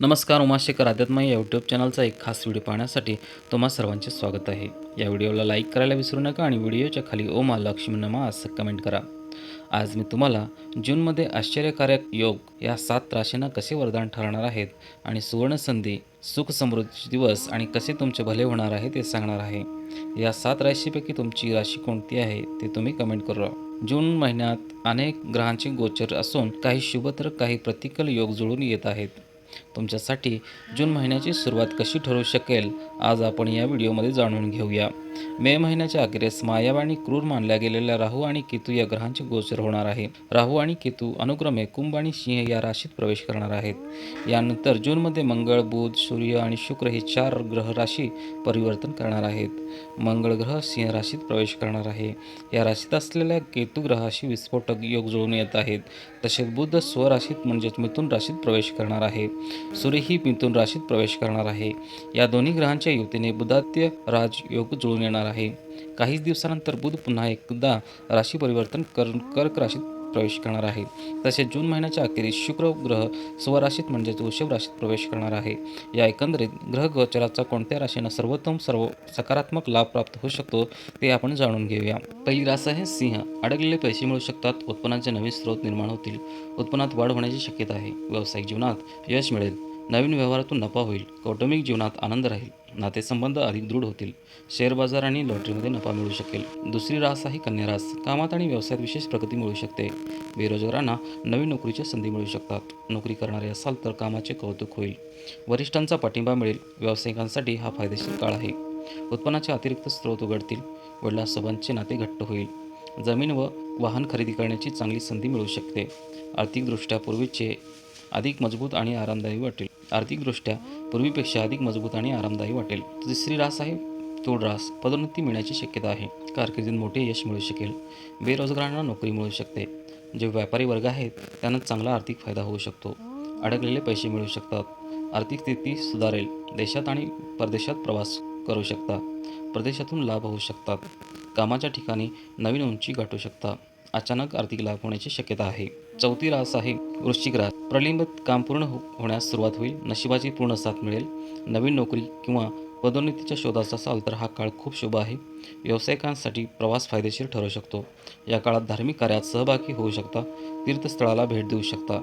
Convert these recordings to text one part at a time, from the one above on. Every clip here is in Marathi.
नमस्कार उमाशेखर अध्यात्म या यूट्यूब चॅनलचा एक खास व्हिडिओ पाहण्यासाठी तुम्हा सर्वांचे स्वागत आहे. या व्हिडिओला लाईक करायला विसरू नका आणि व्हिडिओच्या खाली ओमा लक्ष्मी नमा असं कमेंट करा. आज मी तुम्हाला जूनमध्ये आश्चर्यकारक योग या सात राशींना कसे वरदान ठरणार आहेत आणि सुवर्णसंधी सुख समृद्धी दिवस आणि कसे तुमचे भले होणार आहे ते सांगणार आहे. या सात राशीपैकी तुमची राशी कोणती आहे ते तुम्ही कमेंट करा. जून महिन्यात अनेक ग्रहांचे गोचर असून काही शुभ तर काही प्रतिकल योग जुळून येत आहेत. तुमच्यासाठी जून महिन्याची सुरुवात कशी ठरू शकेल आज आपण या व्हिडिओमध्ये जाणून घेऊया. मे महिन्याच्या अखेरीस मायाव आणि क्रूर मानल्या गेलेल्या राहू आणि केतू या ग्रहांचे गोचर होणार आहे. राहू आणि केतू अनुक्रमे कुंभ आणि सिंह या राशीत प्रवेश करणार आहेत. यानंतर जूनमध्ये मंगळ बुध सूर्य आणि शुक्र हे चार ग्रह राशी परिवर्तन करणार आहेत. मंगळ ग्रह सिंह राशीत प्रवेश करणार आहे. या राशीत असलेल्या केतू ग्रहाशी विस्फोटक योग जुळून येत आहेत. तसेच बुध स्वराशीत म्हणजेच मिथून राशीत प्रवेश करणार आहे. सूर्य ही मिथुन राशीत प्रवेश करणार आहे. या दोन्ही ग्रहांच्या युतीने बुधात्य राज योग जुळून येणार आहे. काहीच दिवसानंतर बुध पुन्हा एकदा राशी परिवर्तन कर कर्क राशीत प्रवेश करणार आहे. तसेच जून महिन्याच्या अखेरीस शुक्र ग्रह स्वराशीत म्हणजेच वृषभ राशीत प्रवेश करणार आहे. या एकंदरीत ग्रह गोचराचा कोणत्या राशीनं सर्वोत्तम सर्व सकारात्मक लाभ प्राप्त होऊ शकतो ते आपण जाणून घेऊया. पहिली रास आहे सिंह. अडकलेले पैसे मिळू शकतात उत्पन्नाचे नवीन स्रोत निर्माण होतील. उत्पन्नात वाढ होण्याची शक्यता आहे. व्यावसायिक जीवनात यश मिळेल. नवीन व्यवहारातून नफा होईल कौटुंबिक जीवनात आनंद राहील नातेसंबंध अधिक दृढ होतील शेअर बाजार आणि लॉटरीमध्ये नफा मिळू शकेल. दुसरी रास आहे कन्या रास. कामात आणि व्यवसायात विशेष प्रगती मिळू शकते. बेरोजगारांना नवीन नोकरीच्या संधी मिळू शकतात. नोकरी करणारे असाल तर कामाचे कौतुक होईल. वरिष्ठांचा पाठिंबा मिळेल. व्यावसायिकांसाठी हा फायदेशीर काळ आहे. उत्पन्नाचे अतिरिक्त स्रोत उघडतील. वडिलांसोबांचे नाते घट्ट होईल. जमीन व वाहन खरेदी करण्याची चांगली संधी मिळू शकते. आर्थिकदृष्ट्या पूर्वीचे अधिक मजबूत आणि आरामदायी वाटेल. आर्थिकदृष्ट्या पूर्वीपेक्षा अधिक मजबूत आणि आरामदायी वाटेल. तिसरी रास आहे तोड रास पदोन्नती मिळण्याची शक्यता आहे. कारकिर्दीत मोठे यश मिळू शकेल. बेरोजगारांना नोकरी मिळू शकते. जे व्यापारी वर्ग आहेत त्यांना चांगला आर्थिक फायदा होऊ शकतो. अडकलेले पैसे मिळू शकतात. आर्थिक स्थिती सुधारेल. देशात आणि परदेशात प्रवास करू शकता. प्रदेशातून लाभ होऊ शकतात. कामाच्या ठिकाणी नवीन उंची गाठू शकता. अचानक आर्थिक लाभ होण्याची शक्यता आहे. चौथी रास आहे वृश्चिक रास प्रलंबित काम पूर्ण हो होण्यास सुरुवात होईल. नशिबाची पूर्ण साथ मिळेल. नवीन नोकरी किंवा पदोन्नतीच्या शोधात असाल तर हा काळ खूप शुभ आहे. व्यावसायिकांसाठी प्रवास फायदेशीर ठरू शकतो. या काळात धार्मिक कार्यात सहभागी होऊ शकता. तीर्थस्थळाला भेट देऊ शकता.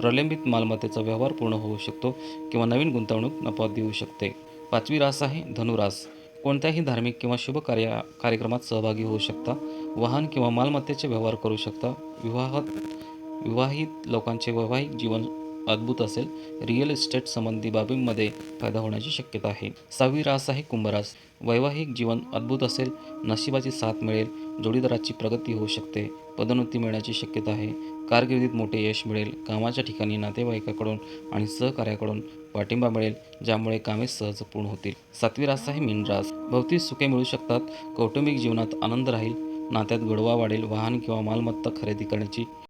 प्रलंबित मालमत्तेचा व्यवहार पूर्ण होऊ शकतो किंवा नवीन गुंतवणूक नफा देऊ शकते. पाचवी रास आहे धनुरास कोणत्याही धार्मिक किंवा शुभ कार्या कार्यक्रमात सहभागी होऊ शकता. वाहन किंवा मालमत्तेचे व्यवहार करू शकता. विवाहात विवाहित लोकांचे वैवाहिक जीवन अद्भुत असेल. रिअल इस्टेट संबंधी बाबींमध्ये फायदा होण्याची शक्यता आहे. सहावी रास आहे कुंभरास. वैवाहिक जीवन अद्भुत असेल नशिबाची साथ मिळेल जोडीदाराची प्रगती होऊ शकते पदोन्नती मिळण्याची शक्यता आहे. कारकिर्दीत मोठे यश मिळेल कामाच्या ठिकाणी नातेवाईकाकडून आणि सहकार्याकडून पाठिंबा मिळेल ज्यामुळे कामे सहज पूर्ण होतील. सातवी रास आहे मीनरास भौतिक सुखे मिळू शकतात कौटुंबिक जीवनात आनंद राहील नात्यात गोडवा वाढेल वाहन किंवा मालमत्ता खरेदी करण्याची